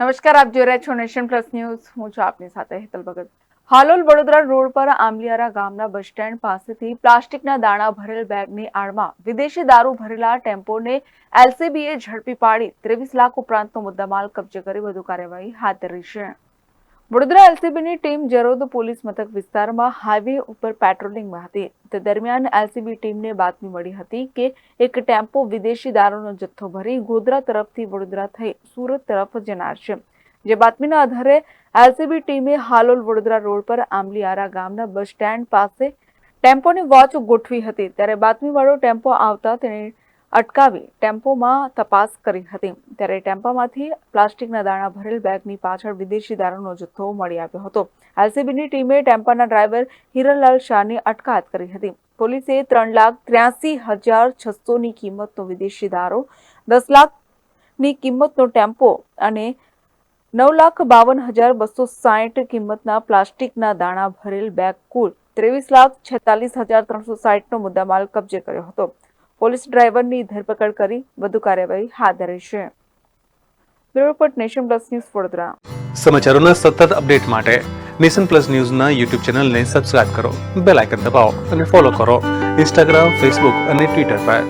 નમસ્કાર, આપ જોઈ રહ્યા છો નેશન પ્લસ ન્યૂઝ. હું છું આપની સાથે હેતલ ભગત. હાલોલ વડોદરા રોડ પર આંબલિયારા ગામના બસ સ્ટેન્ડ પાસેથી પ્લાસ્ટિકના દાણા ભરેલ બેગની આડમાં વિદેશી દારૂ ભરેલા ટેમ્પોને એલસીબીએ ઝડપી પાડી ત્રેવીસ લાખ ઉપરાંતનો મુદ્દામાલ કબજે કરી વધુ કાર્યવાહી હાથ ધરી છે. વડોદરા એલસીબીની ટીમ જરોદ પોલીસ મથક વિસ્તારમાં હાઈવે ઉપર પેટ્રોલિંગમાં હતી. તે દરમિયાન એલસીબી ટીમને બાતમી મળી હતી કે એક ટેમ્પો વિદેશી દારૂનો જથ્થો ભરી ગોધરા તરફથી વડોદરા થઈ સુરત તરફ જનાર છે. જે બાતમીના આધારે એલસીબી ટીમે હાલોલ વડોદરા રોડ પર આંબલીઆરા ગામના બસ સ્ટેન્ડ પાસે ટેમ્પોની વોચ ગોઠવી હતી. ત્યારે બાતમીવાળો ટેમ્પો આવતા તેને અટકાવી ટેમ્પોમાં તપાસ કરી હતી. ત્યારે ટેમ્પામાંથી પ્લાસ્ટિકના દાણા ભરેલ બેગની પાછળ વિદેશી દારૂનો જથ્થો મળી આવ્યો હતો. એલસીબીની ટીમે ટેમ્પાના ડ્રાઈવર હિરણલાલ શાહની અટકાયત કરી હતી. પોલીસે ત્રણ લાખ ત્ર્યાસી હજાર છસોની કિંમતનો વિદેશી દારૂ, દસ લાખની કિંમતનો ટેમ્પો અને નવ લાખ બાવન હજાર બસો સાહીઠ કિંમતના પ્લાસ્ટિકના દાણા ભરેલ બેગ કુલ ત્રેવીસ લાખ છેતાલીસ હજાર ત્રણસો સાહીઠનો મુદ્દામાલ કબજે કર્યો હતો. પોલીસ ડ્રાઈવરની ધરપકડ કરી વધુ કાર્યવાહી હાથ ધરી છે. Bureau report Nation Plus News Vadodara. સમાચારોના સતત અપડેટ માટે નેશન પ્લસ ન્યૂઝના યુટ્યુબ ચેનલને સબસ્ક્રાઇબ કરો, બેલ આઇકન દબાવો અને ફોલો કરો ઇન્સ્ટાગ્રામ, ફેસબુક અને ટ્વિટર પર.